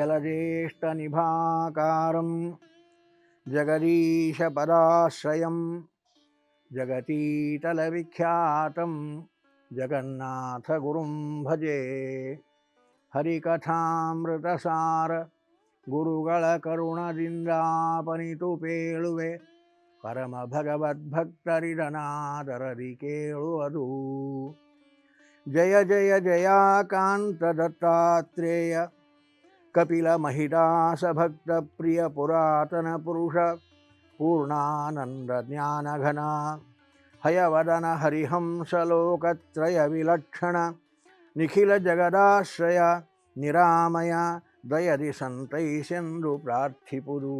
जलज्येष्ठनिभाकारं जगदीशपदाश्रयं जगतीतलविख्यातं जगन्नाथगुरुं भजे ಹರಿಕಥಾಮೃತಸಾರ ಗುರುಗಳ ಕರುಣದಿಂದಾಪನಿತು ಪೇಳುವೆ ಪರಮ ಭಗವದ್ಭಕ್ತರಿದನಾದರದಿ ಕೇಳುವುದು ಜಯ ಜಯ ಜಯಾಕಾಂತ ದತ್ತಾತ್ರೇಯ ಕಪಿಲ ಮಹಿದಾಸ ಭಕ್ತ ಪ್ರಿಯ ಪುರಾತನ ಪುರುಷ, ಪೂರ್ಣಾನಂದ ಜ್ಞಾನಘನ, ಹಯವದನ ಹರಿಹಂಸ ಲೋಕತ್ರಯ ವಿಲಕ್ಷಣ, ನಿಖಿಲ ಜಗದಾಶ್ರಯ ನಿರಾಮಯ, ದಯದಿ ಸಂತೈಸೆಂದು ಪ್ರಾರ್ಥಿಪುದು.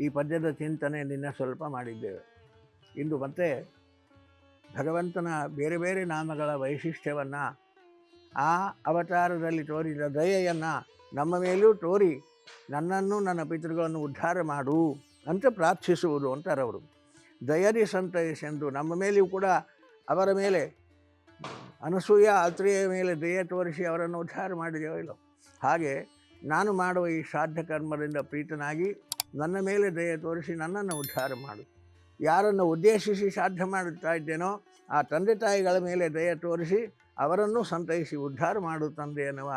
ಈ ಪದ್ಯದ ಚಿಂತನೆ ನಿನ್ನೆ ಸ್ವಲ್ಪ ಮಾಡಿದ್ದೇವೆ. ಇಂದು ಮತ್ತೆ ಭಗವಂತನ ಬೇರೆ ಬೇರೆ ನಾಮಗಳ ವೈಶಿಷ್ಟ್ಯವನ್ನು ಆ ಅವತಾರದಲ್ಲಿ ತೋರಿದ ದಯೆಯನ್ನು ನಮ್ಮ ಮೇಲೂ ತೋರಿ ನನ್ನನ್ನು ನನ್ನ ಪಿತೃಗಳನ್ನು ಉದ್ಧಾರ ಮಾಡು ಅಂತ ಪ್ರಾರ್ಥಿಸುವುದು ಅಂತಾರವರು ದಯದಿ ಸಂತೈಸೆಂದು ನಮ್ಮ ಮೇಲೆಯೂ ಕೂಡ ಅವರ ಮೇಲೆ ಅನಸೂಯ ಅತ್ರಿಯ ಮೇಲೆ ದಯೆ ತೋರಿಸಿ ಅವರನ್ನು ಉದ್ಧಾರ ಮಾಡಿದೆಯೋ ಇಲ್ಲೋ. ಹಾಗೆ ನಾನು ಮಾಡುವ ಈ ಶ್ರಾದ್ದ ಕರ್ಮದಿಂದ ಪ್ರೀತನಾಗಿ ನನ್ನ ಮೇಲೆ ದಯೆ ತೋರಿಸಿ ನನ್ನನ್ನು ಉದ್ಧಾರ ಮಾಡು. ಯಾರನ್ನು ಉದ್ದೇಶಿಸಿ ಸಾಧ್ಯ ಮಾಡುತ್ತಾ ಇದ್ದೇನೋ ಆ ತಂದೆ ತಾಯಿಗಳ ಮೇಲೆ ದಯೆ ತೋರಿಸಿ ಅವರನ್ನು ಸಂತೈಸಿ ಉದ್ಧಾರ ಮಾಡು ತಂದೆ ಎನ್ನುವ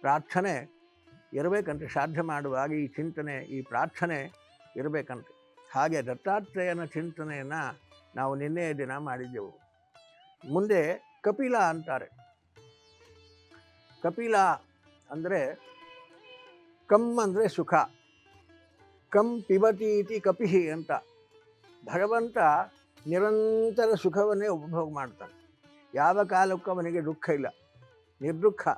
ಪ್ರಾರ್ಥನೆ ಇರಬೇಕಂತೆ, ಸಾಧ್ಯ ಮಾಡುವಾಗ ಈ ಚಿಂತನೆ, ಈ ಪ್ರಾರ್ಥನೆ ಇರಬೇಕಂತೆ. ಹಾಗೆ ದತ್ತಾತ್ರೇಯನ ಚಿಂತನೆಯನ್ನು ನಾವು ನಿನ್ನೆಯ ದಿನ ಮಾಡಿದ್ದೆವು. ಮುಂದೆ ಕಪಿಲ ಅಂತಾರೆ. ಕಪಿಲ ಅಂದರೆ ಕಮ್ ಅಂದರೆ ಸುಖ, ಕಂ ಪಿಬತಿ ಇತಿ ಕಪಿಹಿ ಅಂತ. ಭಗವಂತ ನಿರಂತರ ಸುಖವನ್ನೇ ಉಪಭೋಗ ಮಾಡ್ತಾನೆ ಯಾವ ಕಾಲಕ್ಕೂ ಅವನಿಗೆ ದುಃಖ ಇಲ್ಲ. ನಿರ್ದುಃಖ.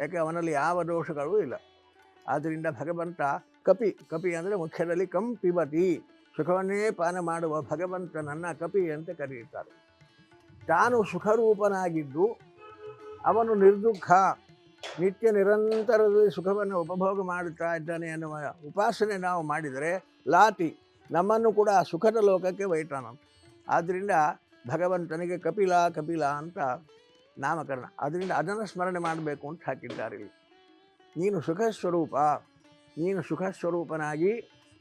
ಯಾಕೆ? ಅವನಲ್ಲಿ ಯಾವ ದೋಷಗಳೂ ಇಲ್ಲ. ಆದ್ದರಿಂದ ಭಗವಂತ ಕಪಿ ಕಪಿ ಅಂದರೆ ಮುಖ್ಯದಲ್ಲಿ ಕಂಪಿಬತಿ ಸುಖವನ್ನೇ ಪಾನ ಮಾಡುವ ಭಗವಂತ ನನ್ನ ಕಪಿ ಅಂತ ಕರೆಯುತ್ತಾರೆ. ತಾನು ಸುಖರೂಪನಾಗಿದ್ದು ಅವನು ನಿರ್ದುಃಖ. ನಿತ್ಯ ನಿರಂತರದಲ್ಲಿ ಸುಖವನ್ನು ಉಪಭೋಗ ಮಾಡುತ್ತಾ ಇದ್ದಾನೆ ಎನ್ನುವ ಉಪಾಸನೆ ನಾವು ಮಾಡಿದರೆ ಲಾತಿ ನಮ್ಮನ್ನು ಕೂಡ ಸುಖದ ಲೋಕಕ್ಕೆ ಒಯ್ತಾನಂತ ಆದ್ದರಿಂದ ಭಗವಂತನಿಗೆ ಕಪಿಲ ಕಪಿಲ ಅಂತ ನಾಮಕರಣ. ಅದರಿಂದ ಅದನ್ನು ಸ್ಮರಣೆ ಮಾಡಬೇಕು ಅಂತ ಹಾಕಿದ್ದಾರೆ ಇಲ್ಲಿ. ನೀನು ಸುಖ ಸ್ವರೂಪ ನೀನು ಸುಖ ಸ್ವರೂಪನಾಗಿ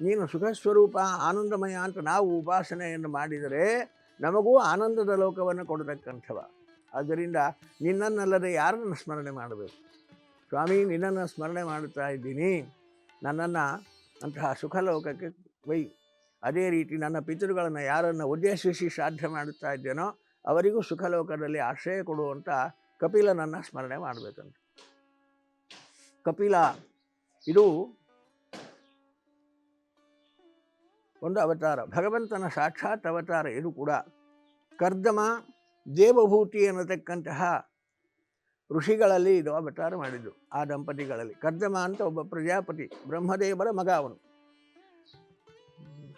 ನೀನು ಸುಖ ಸ್ವರೂಪ ಆನಂದಮಯ ಅಂತ ನಾವು ಉಪಾಸನೆಯನ್ನು ಮಾಡಿದರೆ ನಮಗೂ ಆನಂದದ ಲೋಕವನ್ನು ಕೊಡತಕ್ಕಂಥವ. ಆದ್ದರಿಂದ ನಿನ್ನನ್ನಲ್ಲದೆ ಯಾರನ್ನು ಸ್ಮರಣೆ ಮಾಡಬೇಕು? ಸ್ವಾಮಿ, ನಿನ್ನನ್ನು ಸ್ಮರಣೆ ಮಾಡುತ್ತಾ ಇದ್ದೀನಿ. ನನ್ನನ್ನು ಅಂತಹ ಸುಖ ಲೋಕಕ್ಕೆ ಅದೇ ರೀತಿ ನನ್ನ ಪಿತೃಗಳನ್ನು ಯಾರನ್ನು ಉದ್ದೇಶಿಸಿ ಸಾಧ್ಯ ಮಾಡುತ್ತಾ ಇದ್ದೇನೋ ಅವರಿಗೂ ಸುಖಲೋಕದಲ್ಲಿ ಆಶ್ರಯ ಕೊಡುವಂಥ ಕಪಿಲನನ್ನು ಸ್ಮರಣೆ ಮಾಡಬೇಕಂತ. ಕಪಿಲ, ಇದು ಒಂದು ಅವತಾರ. ಭಗವಂತನ ಸಾಕ್ಷಾತ್ ಅವತಾರ ಇದು ಕೂಡ. ಕರ್ದಮ ದೇವಭೂತಿ ಅನ್ನತಕ್ಕಂತಹ ಋಷಿಗಳಲ್ಲಿ ಇದು ಅವತಾರ ಮಾಡಿದ್ದು ಆ ದಂಪತಿಗಳಲ್ಲಿ. ಕರ್ದಮ ಅಂತ ಒಬ್ಬ ಪ್ರಜಾಪತಿ, ಬ್ರಹ್ಮದೇವರ ಮಗ ಅವನು.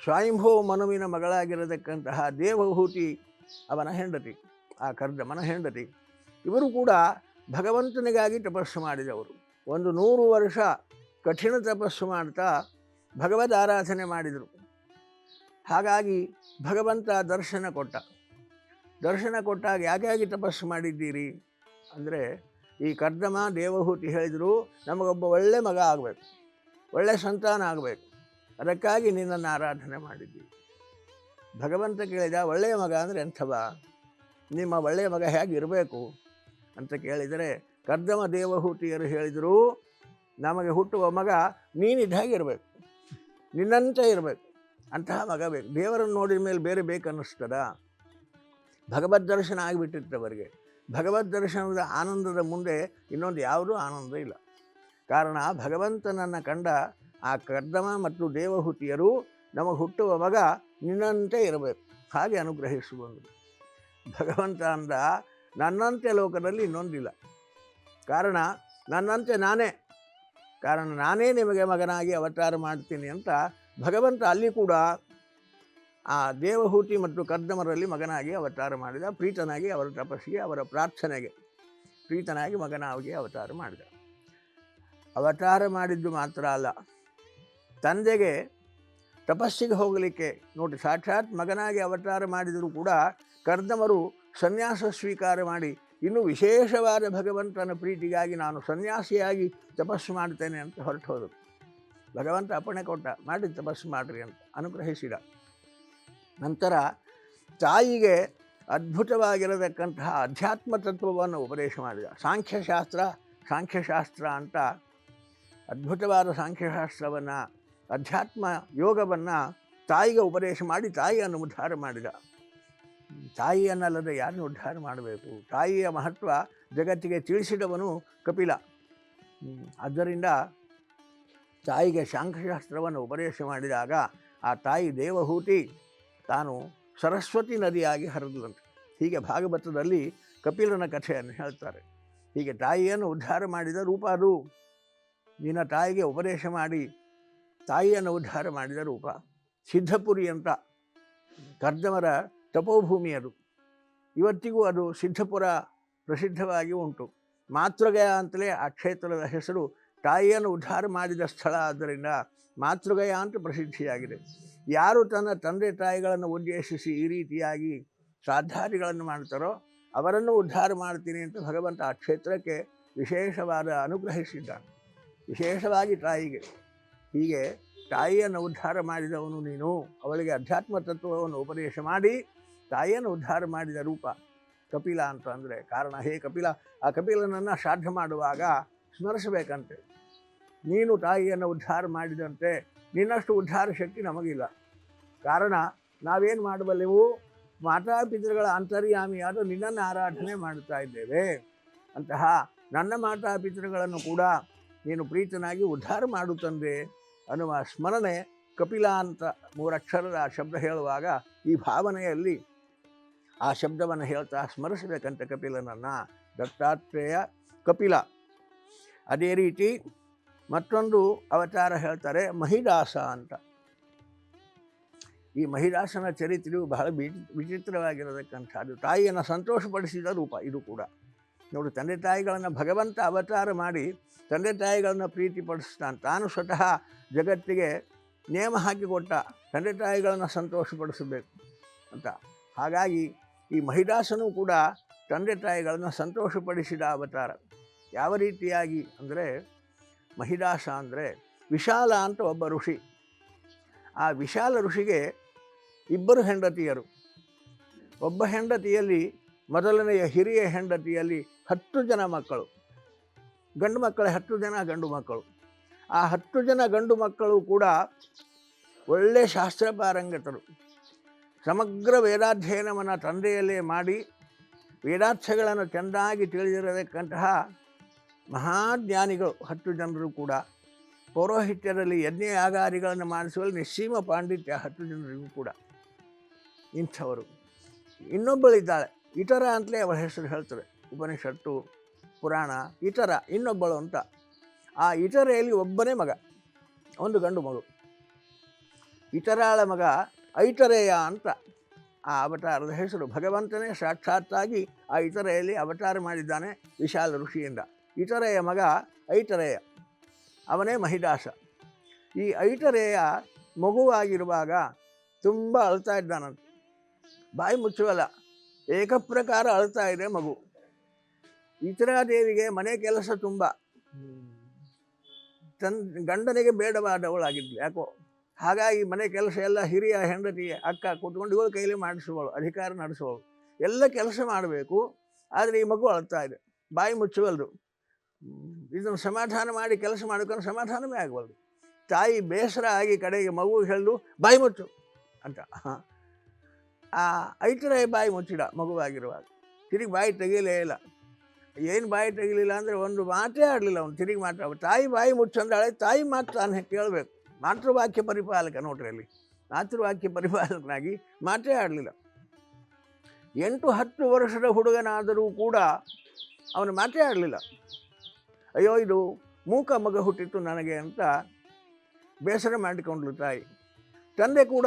ಸ್ವಯಂಭೂ ಮನುವಿನ ಮಗಳಾಗಿರತಕ್ಕಂತಹ ದೇವಹೂತಿ ಅವನ ಹೆಂಡತಿ, ಆ ಕರ್ದಮನ ಹೆಂಡತಿ. ಇವರು ಕೂಡ ಭಗವಂತನಿಗಾಗಿ ತಪಸ್ಸು ಮಾಡಿದವರು. ಒಂದು ನೂರು ವರ್ಷ ಕಠಿಣ ತಪಸ್ಸು ಮಾಡ್ತಾ ಭಗವದ್ ಆರಾಧನೆ ಮಾಡಿದರು. ಹಾಗಾಗಿ ಭಗವಂತ ದರ್ಶನ ಕೊಟ್ಟ. ದರ್ಶನ ಕೊಟ್ಟಾಗ ಯಾಕೆ ತಪಸ್ಸು ಮಾಡಿದ್ದೀರಿ? ಅಂದರೆ ಈ ಕರ್ದಮ ದೇವಹೂತಿ ಹೇಳಿದರು, ನಮಗೊಬ್ಬ ಒಳ್ಳೆ ಮಗ ಆಗಬೇಕು. ಒಳ್ಳೆ ಸಂತಾನ ಆಗಬೇಕು. ಅದಕ್ಕಾಗಿ ನಿನ್ನನ್ನು ಆರಾಧನೆ ಮಾಡಿದ್ದೀವಿ ಭಗವಂತ ಕೇಳಿದ, ಒಳ್ಳೆಯ ಮಗ ಅಂದರೆ ಎಂಥವ? ನಿಮ್ಮ ಒಳ್ಳೆಯ ಮಗ ಹೇಗಿರಬೇಕು ಅಂತ ಕೇಳಿದರೆ, ಕರ್ದಮ ದೇವಹೂತಿಯರು ಹೇಳಿದರು, ನಮಗೆ ಹುಟ್ಟುವ ಮಗ ನೀನಿದ್ದ ಹಾಗೆ ಇರಬೇಕು. ನಿನ್ನಂತೆ ಇರಬೇಕು. ಅಂತಹ ಮಗ ಬೇಕು. ದೇವರನ್ನು ನೋಡಿದ ಮೇಲೆ ಬೇರೆ ಬೇಕನ್ನಿಸ್ತದ? ಭಗವದ್ ದರ್ಶನ ಆಗಿಬಿಟ್ಟಿತ್ತು ಅವರಿಗೆ. ಭಗವದ್ ದರ್ಶನದ ಆನಂದದ ಮುಂದೆ ಇನ್ನೊಂದು ಯಾವುದೂ ಆನಂದ ಇಲ್ಲ. ಕಾರಣ ಭಗವಂತನನ್ನು ಕಂಡ ಆ ಕರ್ದಮ ಮತ್ತು ದೇವಹೂತಿಯರು ನಮಗೆ ಹುಟ್ಟುವ ಮಗ ನಿನ್ನಂತೆ ಇರಬೇಕು. ಹಾಗೆ ಅನುಗ್ರಹಿಸುವುದು ಭಗವಂತ ಅಂದ, ನನ್ನಂತೆ ಲೋಕದಲ್ಲಿ ಇನ್ನೊಂದಿಲ್ಲ. ಕಾರಣ, ನನ್ನಂತೆ ನಾನೇ. ಕಾರಣ, ನಾನೇ ನಿಮಗೆ ಮಗನಾಗಿ ಅವತಾರ ಮಾಡ್ತೀನಿ ಅಂತ ಭಗವಂತ ಅಲ್ಲಿ ಕೂಡ ಆ ದೇವಹೂತಿ ಮತ್ತು ಕರ್ದಮರಲ್ಲಿ ಮಗನಾಗಿ ಅವತಾರ ಮಾಡಿದ, ಪ್ರೀತನಾಗಿ ಅವರ ತಪಸ್ಸಿಗೆ, ಅವರ ಪ್ರಾರ್ಥನೆಗೆ ಪ್ರೀತನಾಗಿ ಮಗನಾಗಿ ಅವತಾರ ಮಾಡಿದ. ಅವತಾರ ಮಾಡಿದ್ದು ಮಾತ್ರ ಅಲ್ಲ. ತಂದೆಗೆ ತಪಸ್ಸಿಗೆ ಹೋಗಲಿಕ್ಕೆ ನೋಡಿ, ಸಾಕ್ಷಾತ್ ಮಗನಾಗಿ ಅವತಾರ ಮಾಡಿದರೂ ಕೂಡ ಕರ್ದಮರು ಸನ್ಯಾಸ ಸ್ವೀಕಾರ ಮಾಡಿ, ಇನ್ನು ವಿಶೇಷವಾದ ಭಗವಂತನ ಪ್ರೀತಿಗಾಗಿ ನಾನು ಸನ್ಯಾಸಿಯಾಗಿ ತಪಸ್ಸು ಮಾಡ್ತೇನೆ ಅಂತ ಹೊರಟು ಹೋದರು. ಭಗವಂತ ಅಪ್ಪಣೆ ಕೊಟ್ಟ, ಮಾಡಿ ತಪಸ್ಸು ಮಾಡಿರಿ ಅಂತ ಅನುಗ್ರಹಿಸಿದ. ನಂತರ ತಾಯಿಗೆ ಅದ್ಭುತವಾಗಿರತಕ್ಕಂತಹ ಅಧ್ಯಾತ್ಮ ತತ್ವವನ್ನು ಉಪದೇಶ ಮಾಡಿದ. ಸಾಂಖ್ಯಶಾಸ್ತ್ರ ಸಾಂಖ್ಯಶಾಸ್ತ್ರ ಅಂತ ಅದ್ಭುತವಾದ ಸಾಂಖ್ಯಶಾಸ್ತ್ರವನ್ನು ಅಧ್ಯಾತ್ಮ ಯೋಗವನ್ನು ತಾಯಿಗೆ ಉಪದೇಶ ಮಾಡಿ ತಾಯಿಯನ್ನು ಉದ್ಧಾರ ಮಾಡಿದ. ತಾಯಿಯನ್ನಲ್ಲದೆ ಯಾರನ್ನು ಉದ್ಧಾರ ಮಾಡಬೇಕು? ತಾಯಿಯ ಮಹತ್ವ ಜಗತ್ತಿಗೆ ತಿಳಿಸಿದವನು ಕಪಿಲ. ಆದ್ದರಿಂದ ತಾಯಿಗೆ ಶಾಂಖಶಾಸ್ತ್ರವನ್ನು ಉಪದೇಶ ಮಾಡಿದಾಗ ಆ ತಾಯಿ ದೇವಹೂತಿ ತಾನು ಸರಸ್ವತಿ ನದಿಯಾಗಿ ಹರಿದಂತೆ ಹೀಗೆ ಭಾಗವತದಲ್ಲಿ ಕಪಿಲನ ಕಥೆಯನ್ನು ಹೇಳ್ತಾರೆ. ಹೀಗೆ ತಾಯಿಯನ್ನು ಉದ್ಧಾರ ಮಾಡಿದ ರೂಪ ಅದು. ನಿನ್ನ ತಾಯಿಗೆ ಉಪದೇಶ ಮಾಡಿ ತಾಯಿಯನ್ನು ಉದ್ಧಾರ ಮಾಡಿದ ರೂಪ. ಸಿದ್ಧಪುರಿ ಅಂತ ಕರ್ದಮರ ತಪೋಭೂಮಿ ಅದು ಇವತ್ತಿಗೂ ಅದು ಸಿದ್ಧಪುರ ಪ್ರಸಿದ್ಧವಾಗಿ ಉಂಟು. ಮಾತೃಗಯ ಅಂತಲೇ ಆ ಕ್ಷೇತ್ರದ ಹೆಸರು ತಾಯಿಯನ್ನು ಉದ್ಧಾರ ಮಾಡಿದ ಸ್ಥಳ. ಆದ್ದರಿಂದ ಮಾತೃಗಯ ಅಂತ ಪ್ರಸಿದ್ಧಿಯಾಗಿದೆ. ಯಾರು ತನ್ನ ತಂದೆ ತಾಯಿಗಳನ್ನು ಉದ್ದೇಶಿಸಿ ಈ ರೀತಿಯಾಗಿ ಶ್ರಾದ್ದಾದಿಗಳನ್ನು ಮಾಡ್ತಾರೋ ಅವರನ್ನು ಉದ್ಧಾರ ಮಾಡ್ತೀನಿ ಅಂತ ಭಗವಂತ ಆ ಕ್ಷೇತ್ರಕ್ಕೆ ವಿಶೇಷವಾದ ಅನುಗ್ರಹಿಸಿದ್ದಾನೆ. ವಿಶೇಷವಾಗಿ ತಾಯಿಗೆ. ಹೀಗೆ ತಾಯಿಯನ್ನು ಉದ್ಧಾರ ಮಾಡಿದವನು ನೀನು. ಅವಳಿಗೆ ಅಧ್ಯಾತ್ಮ ತತ್ವವನ್ನು ಉಪದೇಶ ಮಾಡಿ ತಾಯಿಯನ್ನು ಉದ್ಧಾರ ಮಾಡಿದ ರೂಪ ಕಪಿಲ ಅಂತ ಅಂದರೆ ಕಾರಣ. ಹೇ ಕಪಿಲ, ಆ ಕಪಿಲನನ್ನು ಶ್ರಾದ್ದ ಮಾಡುವಾಗ ಸ್ಮರಿಸಬೇಕಂತೆ. ನೀನು ತಾಯಿಯನ್ನು ಉದ್ಧಾರ ಮಾಡಿದಂತೆ ನಿನ್ನಷ್ಟು ಉದ್ಧಾರ ಶಕ್ತಿ ನಮಗಿಲ್ಲ. ಕಾರಣ, ನಾವೇನು ಮಾಡಬಲ್ಲೆವು ಮಾತಾಪಿತೃಗಳ ಅಂತರ್ಯಾಮಿಯಾದ ನಿನ್ನನ್ನು ಆರಾಧನೆ ಮಾಡುತ್ತಾ ಇದ್ದೇವೆ. ಅಂತಹ ನನ್ನ ಮಾತಾಪಿತೃಗಳನ್ನು ಕೂಡ ನೀನು ಪ್ರೀತನಾಗಿ ಉದ್ಧಾರ ಮಾಡುತ್ತಂದೆ ಅನ್ನುವ ಸ್ಮರಣೆ ಕಪಿಲ ಅಂತ ಮೂರಕ್ಷರದ ಆ ಶಬ್ದ ಹೇಳುವಾಗ ಈ ಭಾವನೆಯಲ್ಲಿ ಆ ಶಬ್ದವನ್ನು ಹೇಳ್ತಾ ಸ್ಮರಿಸಬೇಕಂತ ಕಪಿಲನನ್ನು ದತ್ತಾತ್ರೇಯ ಕಪಿಲ. ಅದೇ ರೀತಿ ಮತ್ತೊಂದು ಅವತಾರ ಹೇಳ್ತಾರೆ ಮಹಿದಾಸ ಅಂತ. ಈ ಮಹಿದಾಸನ ಚರಿತ್ರೆಯು ಬಹಳ ವಿಚಿತ್ರವಾಗಿರತಕ್ಕಂಥದ್ದು. ತಾಯಿಯನ್ನು ಸಂತೋಷಪಡಿಸಿದ ರೂಪ ಇದು ಕೂಡ. ನೋಡಿ, ತಂದೆ ತಾಯಿಗಳನ್ನು ಭಗವಂತ ಅವತಾರ ಮಾಡಿ ತಂದೆ ತಾಯಿಗಳನ್ನು ಪ್ರೀತಿಪಡಿಸ್ತಾನೆ. ತಾನು ಸ್ವತಃ ಜಗತ್ತಿಗೆ ನೇಮ ಹಾಕಿಕೊಟ್ಟ ತಂದೆ ತಾಯಿಗಳನ್ನು ಸಂತೋಷಪಡಿಸಬೇಕು ಅಂತ. ಹಾಗಾಗಿ ಈ ಮಹಿದಾಸನೂ ಕೂಡ ತಂದೆ ತಾಯಿಗಳನ್ನು ಸಂತೋಷಪಡಿಸಿದ ಅವತಾರ. ಯಾವ ರೀತಿಯಾಗಿ ಅಂದರೆ ಮಹಿದಾಸ ಅಂದರೆ ವಿಶಾಲ ಅಂತ ಒಬ್ಬ ಋಷಿ. ಆ ವಿಶಾಲ ಋಷಿಗೆ ಇಬ್ಬರು ಹೆಂಡತಿಯರು. ಒಬ್ಬ ಹೆಂಡತಿಯಲ್ಲಿ, ಮೊದಲನೆಯ ಹಿರಿಯ ಹೆಂಡತಿಯಲ್ಲಿ ಹತ್ತು ಜನ ಮಕ್ಕಳು. ಗಂಡು ಮಕ್ಕಳೇ ಹತ್ತು ಜನ, ಗಂಡು ಮಕ್ಕಳು. ಆ ಹತ್ತು ಜನ ಗಂಡು ಮಕ್ಕಳು ಕೂಡ ಒಳ್ಳೆ ಶಾಸ್ತ್ರ ಪಾರಂಗತರು. ಸಮಗ್ರ ವೇದಾಧ್ಯಯನವನ್ನು ತಂದೆಯಲ್ಲೇ ಮಾಡಿ ವೇದಾರ್ಥಗಳನ್ನು ಚೆಂದಾಗಿ ತಿಳಿದಿರತಕ್ಕಂತಹ ಮಹಾಜ್ಞಾನಿಗಳು ಹತ್ತು ಜನರು ಕೂಡ. ಪೌರೋಹಿತ್ಯದಲ್ಲಿ ಯಜ್ಞ ಆಗಾರಿಗಳನ್ನು ಮಾಡಿಸುವಲ್ಲಿ ನಿಸ್ಸೀಮ ಪಾಂಡಿತ್ಯ ಹತ್ತು ಜನರಿಗೂ ಕೂಡ. ಇಂಥವರು. ಇನ್ನೊಬ್ಬಳಿದ್ದಾಳೆ. ಇತರ ಅಂತಲೇ ಅವಳ ಹೆಸರು ಹೇಳ್ತಾರೆ ಉಪನಿಷತ್ತು, ಪುರಾಣ, ಇತರ ಇನ್ನೊಬ್ಬಳು ಅಂತ. ಆ ಇತರೆಯಲ್ಲಿ ಒಬ್ಬನೇ ಮಗ, ಒಂದು ಗಂಡು ಮಗು. ಇತರಾಳ ಮಗ ಐತರೇಯ ಅಂತ. ಆ ಅವತಾರದ ಹೆಸರು ಭಗವಂತನೇ, ಸಾಕ್ಷಾತ್ತಾಗಿ ಆ ಇತರೆಯಲ್ಲಿ ಅವತಾರ ಮಾಡಿದ್ದಾನೆ ವಿಶಾಲ ಋಷಿಯಿಂದ. ಇತರೆಯ ಮಗ ಐತರೇಯ, ಅವನೇ ಮಹಿದಾಸ. ಈ ಐತರೇಯ ಮಗುವಾಗಿರುವಾಗ ತುಂಬ ಅಳ್ತಾ ಇದ್ದಾನಂತೆ. ಬಾಯಿ ಮುಚ್ಚುವಲ್ಲ, ಏಕಪ್ರಕಾರ ಅಳ್ತಾ ಇದೆ ಮಗು. ಇತರಾದೇವಿಗೆ ಮನೆ ಕೆಲಸ ತುಂಬ. ತನ್ ಗಂಡನಿಗೆ ಬೇಡವಾದವಳಾಗಿದ್ಲು ಯಾಕೋ? ಹಾಗಾಗಿ ಮನೆ ಕೆಲಸ ಎಲ್ಲ ಹಿರಿಯ ಹೆಂಡತಿ ಅಕ್ಕ ಕೂತ್ಕೊಂಡು ಇವಳ ಕೈಲಿ ಮಾಡಿಸುವಳು ಅಧಿಕಾರ ನಡೆಸುವಳು. ಎಲ್ಲ ಕೆಲಸ ಮಾಡಬೇಕು ಆದರೆ ಈ ಮಗು ಅಳ್ತಾ ಇದೆ ಬಾಯಿ ಮುಚ್ಚುವಲ್ದು. ಇದನ್ನು ಸಮಾಧಾನ ಮಾಡಿ ಕೆಲಸ ಮಾಡ್ಕೊಂಡು ಸಮಾಧಾನವೇ ಆಗಬಾರ್ದು ತಾಯಿ ಬೇಸರ ಆಗಿ ಕಡೆಗೆ ಮಗು ಹೇಳ್ದು ಬಾಯಿ ಮುಚ್ಚು ಅಂತ. ಆ ಐತರೇ ಬಾಯಿ ಮುಚ್ಚಿಡ ಮಗುವಾಗಿರುವಾಗ. ತಿರುಗಿ ಬಾಯಿ ತೆಗೆಯಲೇ ಇಲ್ಲ. ಏನು ಬಾಯಿ ತೆಗಿಲಿಲ್ಲ ಅಂದರೆ ಒಂದು ಮಾತೇ ಆಡಲಿಲ್ಲ ಅವನು ತಿರುಗಿ ಮಾತ್ರ. ತಾಯಿ ಬಾಯಿ ಮುಚ್ಚಂದಾಳೆ ತಾಯಿ ಮಾತು ತಾನು ಕೇಳಬೇಕು. ಮಾತೃವಾಕ್ಯ ಪರಿಪಾಲಕ ನೋಡ್ರಿ ಅಲ್ಲಿ. ಮಾತೃವಾಕ್ಯ ಪರಿಪಾಲಕನಾಗಿ ಮಾತೇ ಆಡಲಿಲ್ಲ. ಎಂಟು ಹತ್ತು ವರ್ಷದ ಹುಡುಗನಾದರೂ ಕೂಡ ಅವನು ಮಾತೇ ಆಡಲಿಲ್ಲ. ಅಯ್ಯೋ, ಇದು ಮೂಕ ಮಗ ಹುಟ್ಟಿತ್ತು ನನಗೆ ಅಂತ ಬೇಸರ ಮಾಡಿಕೊಂಡ್ಲು ತಾಯಿ. ತಂದೆ ಕೂಡ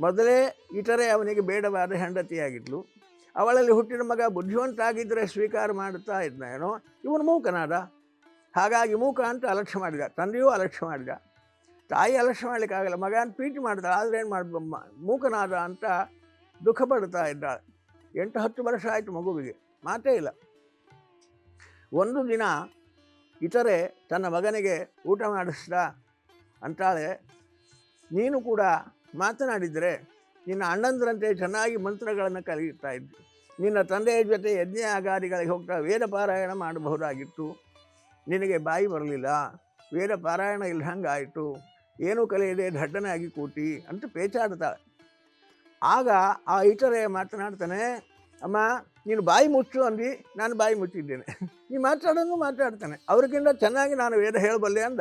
ಮೊದಲೇ ಇತರೆ ಅವನಿಗೆ ಬೇಡವಾದ ಹೆಂಡತಿಯಾಗಿದ್ಲು. ಅವಳಲ್ಲಿ ಹುಟ್ಟಿದ ಮಗ ಬುದ್ಧಿವಂತ ಆಗಿದ್ದರೆ ಸ್ವೀಕಾರ ಮಾಡುತ್ತಾ ಏನೋ? ಇವನು ಮೂಕನಾದ? ಹಾಗಾಗಿ ಮೂಕ ಅಂತ ಅಲಕ್ಷ್ಯ ಮಾಡಿದ, ತಂದೆಯೂ ಅಲಕ್ಷ್ಯ ಮಾಡಿದ. ತಾಯಿ ಅಲಕ್ಷ್ಯ ಮಾಡಲಿಕ್ಕಾಗಲ್ಲ ಮಗ ಅಂತ ಪ್ರೀತಿ ಮಾಡ್ತಾಳೆ, ಆದರೆ ಏನು ಮಾಡ ಮೂಕನಾದ ಅಂತ ದುಃಖ ಪಡ್ತಾ ಇದ್ದಾಳೆ ಎಂಟು ಹತ್ತು ವರ್ಷ ಆಯಿತು ಮಗುವಿಗೆ, ಮಾತೇ ಇಲ್ಲ. ಒಂದು ದಿನ ಇತರೆ ತನ್ನ ಮಗನಿಗೆ ಊಟ ಮಾಡಿಸ್ದ ಅಂತಾಳೆ, ನೀನು ಕೂಡ ಮಾತನಾಡಿದರೆ ನಿನ್ನ ಅಣ್ಣಂದರಂತೆ ಚೆನ್ನಾಗಿ ಮಂತ್ರಗಳನ್ನು ಕಲಿಯುತ್ತಾ ಇದ್ದರು ನಿನ್ನ ತಂದೆಯ ಜೊತೆ ಯಜ್ಞ ಅಗಾದಿಗಳಿಗೆ ಹೋಗ್ತಾ ವೇದ ಪಾರಾಯಣ ಮಾಡಬಹುದಾಗಿತ್ತು. ನಿನಗೆ ಬಾಯಿ ಬರಲಿಲ್ಲ. ವೇದ ಪಾರಾಯಣ ಇಲ್ಲದಂಗಾಯಿತು ಏನೂ ಕಲಿಯದೆ ದಡ್ಡನಾಗಿ ಕೂತಿ ಅಂತ ಪೇಚಾಡ್ತಾಳೆ. ಆಗ ಆ ಇತರೆ ಮಾತನಾಡ್ತಾನೆ, ಅಮ್ಮ, ನೀನು ಬಾಯಿ ಮುಚ್ಚು ಅಂದು, ನಾನು ಬಾಯಿ ಮುಚ್ಚಿದ್ದೇನೆ. ನೀ ಮಾತಾಡೋದು ಮಾತಾಡ್ತಾನೆ. ಅವ್ರಿಗಿಂತ ಚೆನ್ನಾಗಿ ನಾನು ವೇದ ಹೇಳಬಲ್ಲೆ ಅಂದ.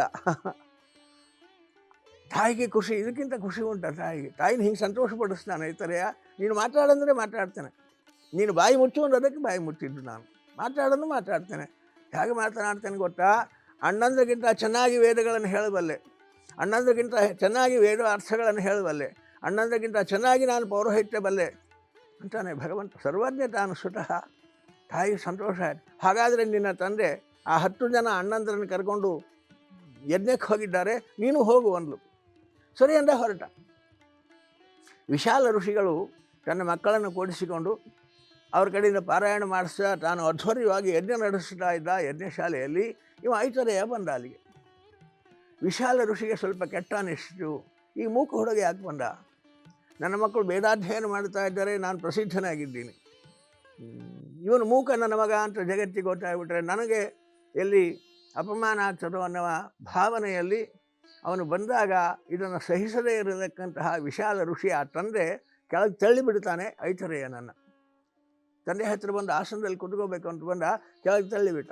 ತಾಯಿಗೆ ಖುಷಿ, ಇದಕ್ಕಿಂತ ಖುಷಿ ಉಂಟ ತಾಯಿಗೆ. ತಾಯಿನ ಹಿಂಗೆ ಸಂತೋಷಪಡಿಸ್ತಾನೆ. ಇತರೆಯ ನೀನು ಮಾತಾಡಂದ್ರೆ ಮಾತಾಡ್ತೇನೆ. ನೀನು ಬಾಯಿ ಮುಚ್ಚು ಅದಕ್ಕೆ ಬಾಯಿ ಮುಚ್ಚಿದ್ದು ನಾನು. ಮಾತಾಡೋದು ಮಾತಾಡ್ತೇನೆ. ಹೇಗೆ ಮಾತನಾಡ್ತೇನೆ ಗೊತ್ತಾ? ಅಣ್ಣಂದ್ರಗಿಂತ ಚೆನ್ನಾಗಿ ವೇದಗಳನ್ನು ಹೇಳಬಲ್ಲೆ ಅಣ್ಣಂದ್ರಗಿಂತ ಚೆನ್ನಾಗಿ ವೇದ ಅರ್ಥಗಳನ್ನು ಹೇಳಬಲ್ಲೆ ಅಣ್ಣಂದ್ರಗಿಂತ ಚೆನ್ನಾಗಿ ನಾನು ಪೌರೋಹಿತ್ಯ ಬಲ್ಲೆ ಅಂತಾನೆ ಭಗವಂತ. ಸರ್ವಜ್ಞ ತಾನು ಸ್ವತಃ. ತಾಯಿ ಸಂತೋಷ ಆಯ್ತು. ಹಾಗಾದರೆ ನಿನ್ನ ತಂದೆ ಆ ಹತ್ತು ಜನ ಅಣ್ಣಂದ್ರನ್ನು ಕರ್ಕೊಂಡು ಯಜ್ಞಕ್ಕೆ ಹೋಗಿದ್ದಾರೆ. ನೀನು ಹೋಗು ಅಂದ್ಲು. ಸರಿ ಅಂದ ಹೊರಟ. ವಿಶಾಲ ಋಷಿಗಳು ತನ್ನ ಮಕ್ಕಳನ್ನು ಕೂಡಿಸಿಕೊಂಡು ಅವ್ರ ಕಡೆಯಿಂದ ಪಾರಾಯಣ ಮಾಡಿಸ್ತಾ ತಾನು ಅಧ್ವರ್ಯವಾಗಿ ಯಜ್ಞ ನಡೆಸ್ತಾ ಇದ್ದ ಯಜ್ಞಶಾಲೆಯಲ್ಲಿ ಇವ ಐತರೆಯ ಬಂದ ಅಲ್ಲಿಗೆ. ವಿಶಾಲ ಋಷಿಗೆ ಸ್ವಲ್ಪ ಕೆಟ್ಟ ಅನಿಸ್ತು. ಈ ಮೂಕ ಹುಡುಗ ಯಾಕೆ ಬಂದ? ನನ್ನ ಮಕ್ಕಳು ವೇದಾಧ್ಯಯನ ಮಾಡ್ತಾ ಇದ್ದಾರೆ, ನಾನು ಪ್ರಸಿದ್ಧನಾಗಿದ್ದೀನಿ. ಇವನು ಮೂಕ ನನ್ನ ಮಗ ಅಂತ ಜಗತ್ತಿಗೆ ಗೊತ್ತಾಗ್ಬಿಟ್ರೆ ನನಗೆ ಎಲ್ಲಿ ಅಪಮಾನ ಆಗ್ತದೋ ಅನ್ನುವ ಭಾವನೆಯಲ್ಲಿ ಅವನು ಬಂದಾಗ ಇದನ್ನು ಸಹಿಸದೇ ಇರತಕ್ಕಂತಹ ವಿಶಾಲ ಋಷಿ, ಆ ತಂದೆ ಕೆಳಗೆ ತಳ್ಳಿಬಿಡ್ತಾನೆ ಐತರೆಯನನ್ನು ತಂದೆ ಹತ್ತಿರ ಬಂದು ಆಸನದಲ್ಲಿ ಕುತ್ಕೋಬೇಕು ಅಂತ ಬಂದ, ಕೆಳಗೆ ತಳ್ಳಿಬಿಟ್ಟ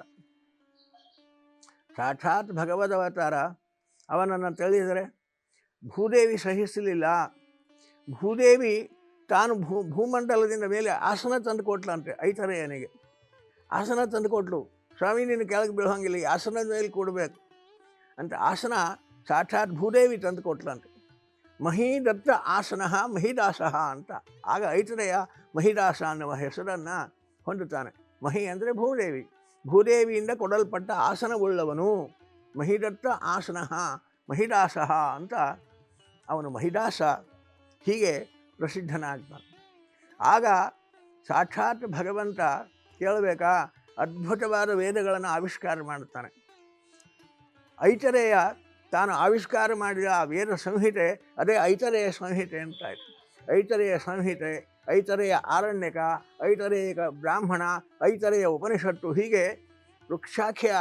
ಸಾಕ್ಷಾತ್ ಭಗವದ್ ಅವತಾರ ಅವನನ್ನು ತಳ್ಳಿದರೆ, ಭೂದೇವಿ ಸಹಿಸಲಿಲ್ಲ. ಭೂದೇವಿ ತಾನು ಭೂ, ಭೂಮಂಡಲದಿಂದ ಮೇಲೆ ಆಸನ ತಂದು ಕೊಟ್ಲಂತೆ ಐತರೆಯನಿಗೆ ಆಸನ ತಂದು ಕೊಟ್ಲು. ಸ್ವಾಮಿ ನಿನ್ನ ಕೆಳಗೆ ಬೀಳೋಂಗಿಲ್ಲ ಈ ಆಸನದ ಮೇಲೆ ಕೊಡಬೇಕು. ಅಂತ ಆಸನ ಸಾಕ್ಷಾತ್ ಭೂದೇವಿ ತಂದು ಕೊಟ್ಲಂತೆ ಮಹೀದತ್ತ ಆಸನ ಮಹಿದಾಸ ಅಂತ. ಆಗ ಐತರೆಯ ಮಹಿದಾಸ ಅನ್ನುವ ಹೆಸರನ್ನು ಹೊಂದುತ್ತಾನೆ. ಮಹಿ ಅಂದರೆ ಭೂದೇವಿ. ಭೂದೇವಿಯಿಂದ ಕೊಡಲ್ಪಟ್ಟ ಆಸನವುಳ್ಳವನು ಮಹಿದತ್ತ ಆಸನ ಮಹಿದಾಸ ಅಂತ ಅವನು ಮಹಿದಾಸ ಹೀಗೆ ಪ್ರಸಿದ್ಧನಾಗ್ತಾನೆ. ಆಗ ಸಾಕ್ಷಾತ್ ಭಗವಂತ ಕೇಳಬೇಕಾ? ಅದ್ಭುತವಾದ ವೇದಗಳನ್ನು ಆವಿಷ್ಕಾರ ಮಾಡುತ್ತಾನೆ. ಐತರೆಯ ತಾನು ಆವಿಷ್ಕಾರ ಮಾಡಿದ ಆ ವೇದ ಸಂಹಿತೆ, ಅದೇ ಐತರೆಯ ಸಂಹಿತೆ ಅಂತ ಐತರೆಯ ಸಂಹಿತೆ, ಐತರೆಯ ಆರಣ್ಯಕ, ಐತರೆಯ ಬ್ರಾಹ್ಮಣ, ಐತರೆಯ ಉಪನಿಷತ್ತು, ಹೀಗೆ ವೃಕ್ಷಾಖ್ಯ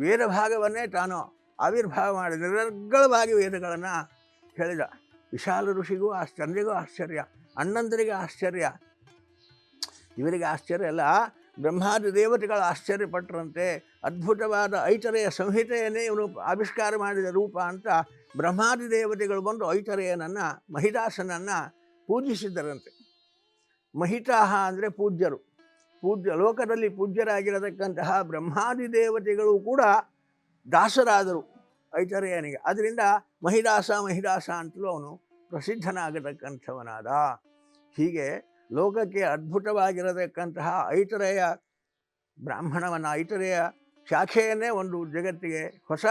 ವೇದ ಭಾಗವನ್ನೇ ತಾನು ಆವಿರ್ಭಾವ ಮಾಡಿ ನಿರರ್ಗಳವಾಗಿ ವೇದಗಳನ್ನು ಹೇಳಿದ. ವಿಶಾಲ ಋಷಿಗೂ ಆಶ್ಚರ್ಯಗೂ ಆಶ್ಚರ್ಯ, ಅಣ್ಣಂದರಿಗೆ ಆಶ್ಚರ್ಯ. ಇವರಿಗೆ ಆಶ್ಚರ್ಯ ಅಲ್ಲ ಬ್ರಹ್ಮಾದಿ ದೇವತೆಗಳು ಆಶ್ಚರ್ಯಪಟ್ಟರಂತೆ ಅದ್ಭುತವಾದ ಐತರೆಯ ಸಂಹಿತೆಯನ್ನೇ ಇವನು ಆವಿಷ್ಕಾರ ಮಾಡಿದ ರೂಪ ಅಂತ ಬ್ರಹ್ಮಾದಿ ದೇವತೆಗಳು ಬಂದು ಐತರೆಯನನ್ನು, ಮಹಿದಾಸನನ್ನು ಪೂಜಿಸಿದ್ದರಂತೆ. ಮಹಿತಾಹ ಅಂದರೆ ಪೂಜ್ಯರು. ಪೂಜ್ಯ, ಲೋಕದಲ್ಲಿ ಪೂಜ್ಯರಾಗಿರತಕ್ಕಂತಹ ಬ್ರಹ್ಮಾದಿ ದೇವತೆಗಳು ಕೂಡ ದಾಸರಾದರು ಐತರೆಯನಿಗೆ. ಅದರಿಂದ ಮಹಿದಾಸ ಮಹಿದಾಸ ಅಂತಲೂ ಅವನು ಪ್ರಸಿದ್ಧನಾಗತಕ್ಕಂಥವನಾದ. ಹೀಗೆ ಲೋಕಕ್ಕೆ ಅದ್ಭುತವಾಗಿರತಕ್ಕಂತಹ ಐತರೆಯ ಬ್ರಾಹ್ಮಣವನ್ನು, ಐತರೆಯ ಶಾಖೆಯನ್ನೇ ಒಂದು ಜಗತ್ತಿಗೆ, ಹೊಸ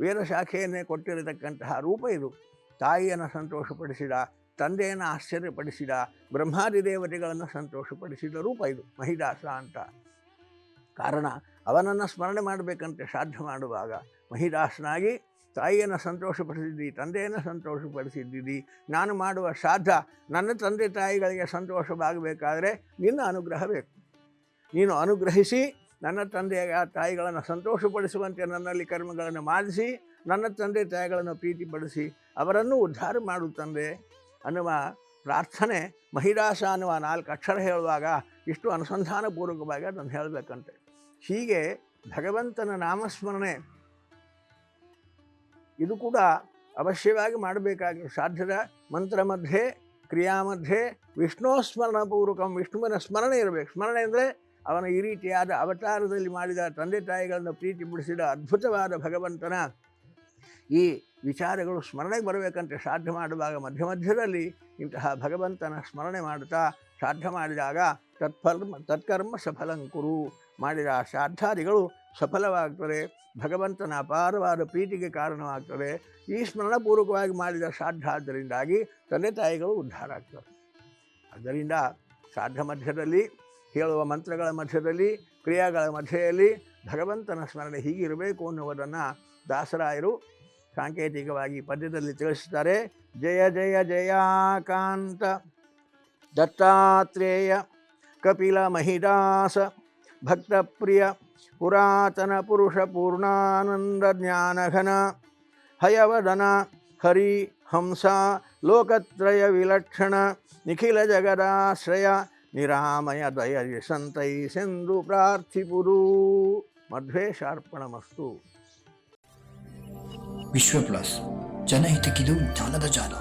ವೇದ ಶಾಖೆಯನ್ನೇ ಕೊಟ್ಟಿರತಕ್ಕಂತಹ ರೂಪ ಇದು. ತಾಯಿಯನ್ನು ಸಂತೋಷಪಡಿಸಿದ, ತಂದೆಯನ್ನು ಆಶ್ಚರ್ಯಪಡಿಸಿದ, ಬ್ರಹ್ಮಾದಿ ದೇವತೆಗಳನ್ನು ಸಂತೋಷಪಡಿಸಿದ ರೂಪ ಇದು, ಮಹಿದಾಸ ಅಂತ. ಕಾರಣ, ಅವನನ್ನು ಸ್ಮರಣೆ ಮಾಡಬೇಕಂತೆ ಸಾಧ್ಯ ಮಾಡುವಾಗ ಮಹಿದಾಸನಾಗಿ ತಾಯಿಯನ್ನು ಸಂತೋಷಪಡಿಸಿದ್ದಿ, ತಂದೆಯನ್ನು ಸಂತೋಷಪಡಿಸಿದ್ದಿದ್ದಿ ನಾನು ಮಾಡುವ ಶ್ರಾದ್ದ ನನ್ನ ತಂದೆ ತಾಯಿಗಳಿಗೆ ಸಂತೋಷವಾಗಬೇಕಾದರೆ ನಿನ್ನ ಅನುಗ್ರಹ ಬೇಕು. ನೀನು ಅನುಗ್ರಹಿಸಿ, ನನ್ನ ತಂದೆಯ ತಾಯಿಗಳನ್ನು ಸಂತೋಷಪಡಿಸುವಂತೆ ನನ್ನಲ್ಲಿ ಕರ್ಮಗಳನ್ನು ಮಾಡಿಸಿ, ನನ್ನ ತಂದೆ ತಾಯಿಗಳನ್ನು ಪ್ರೀತಿಪಡಿಸಿ, ಅವರನ್ನು ಉದ್ಧಾರ ಮಾಡು ತಂದೆ ಅನ್ನುವ ಪ್ರಾರ್ಥನೆ ಮಹಿದಾಸ ಅನ್ನುವ ನಾಲ್ಕು ಅಕ್ಷರ ಹೇಳುವಾಗ ಇಷ್ಟು ಅನುಸಂಧಾನಪೂರ್ವಕವಾಗಿ ಅದನ್ನು ಹೇಳಬೇಕಂತೆ. ಹೀಗೆ ಭಗವಂತನ ನಾಮಸ್ಮರಣೆ ಇದು ಕೂಡ ಅವಶ್ಯವಾಗಿ ಮಾಡಬೇಕಾಗಿ ಸಾಧ್ಯದ ಮಂತ್ರ ಮಧ್ಯೆ, ಕ್ರಿಯಾ ಮಧ್ಯೆ, ವಿಷ್ಣು ಸ್ಮರಣಪೂರ್ವಕಂ ವಿಷ್ಣುವಿನ ಸ್ಮರಣೆ ಇರಬೇಕು. ಸ್ಮರಣೆ ಅಂದರೆ ಅವನ ಈ ರೀತಿಯಾದ ಅವತಾರದಲ್ಲಿ ಮಾಡಿದ ತಂದೆ ತಾಯಿಗಳನ್ನು ಪ್ರೀತಿ ಬಿಡಿಸಿದ ಅದ್ಭುತವಾದ ಭಗವಂತನ ಈ ವಿಚಾರಗಳು ಸ್ಮರಣೆಗೆ ಬರಬೇಕಂತೆ ಸಾಧ್ಯ ಮಾಡುವಾಗ ಮಧ್ಯ ಮಧ್ಯದಲ್ಲಿ ಇಂತಹ ಭಗವಂತನ ಸ್ಮರಣೆ ಮಾಡುತ್ತಾ ಸಾಧ್ಯ ಮಾಡಿದಾಗ ತತ್ಫಲ ತತ್ಕರ್ಮ ಸಫಲಂಕುರು ಮಾಡಿದ ಆ ಶ್ರಾದ್ದಾದಿಗಳು ಸಫಲವಾಗ್ತದೆ ಭಗವಂತನ ಅಪಾರವಾದ ಪ್ರೀತಿಗೆ ಕಾರಣವಾಗ್ತದೆ ಈ ಸ್ಮರಣಪೂರ್ವಕವಾಗಿ ಮಾಡಿದ ಶ್ರಾದ್ದ ಆದ್ದರಿಂದಾಗಿ ತಂದೆ ತಾಯಿಗಳು ಉದ್ಧಾರ ಆಗ್ತವೆ. ಆದ್ದರಿಂದ ಶ್ರಾದ್ದ ಮಧ್ಯದಲ್ಲಿ, ಹೇಳುವ ಮಂತ್ರಗಳ ಮಧ್ಯದಲ್ಲಿ, ಕ್ರಿಯಾಗಳ ಮಧ್ಯೆಯಲ್ಲಿ ಭಗವಂತನ ಸ್ಮರಣೆ ಹೀಗಿರಬೇಕು ಅನ್ನುವುದನ್ನು ದಾಸರಾಯರು ಸಾಂಕೇತಿಕವಾಗಿ ಪದ್ಯದಲ್ಲಿ ತಿಳಿಸ್ತಾರೆ ಜಯ ಜಯ, ಜಯಾಕಾಂತ, ದತ್ತಾತ್ರೇಯ, ಕಪಿಲ ಮಹಿದಾಸ. ಭಕ್ತಪ್ರಿಯ ಪುರಾತನ ಪುರುಷ ಪೂರ್ಣಾನಂದ ಜ್ಞಾನಘನ ಹಯವದನ ಹರಿ ಹಂಸ ಲೋಕತ್ರಯ ವಿಲಕ್ಷಣ ನಿಖಿಲ ಜಗದಾಶ್ರಯ ನಿರಾಮಯ ದಯ ಸಂತೈಸೆಂದು ಪ್ರಾರ್ಥಿಪುದು ಮಧ್ವೇಶಾರ್ಪಣಮಸ್ತು ವಿಶ್ವ ಪ್ಲಸ್ ಜನಹಿತಕ್ಕಿದು ಜ್ಞಾನದ ಜಾಲ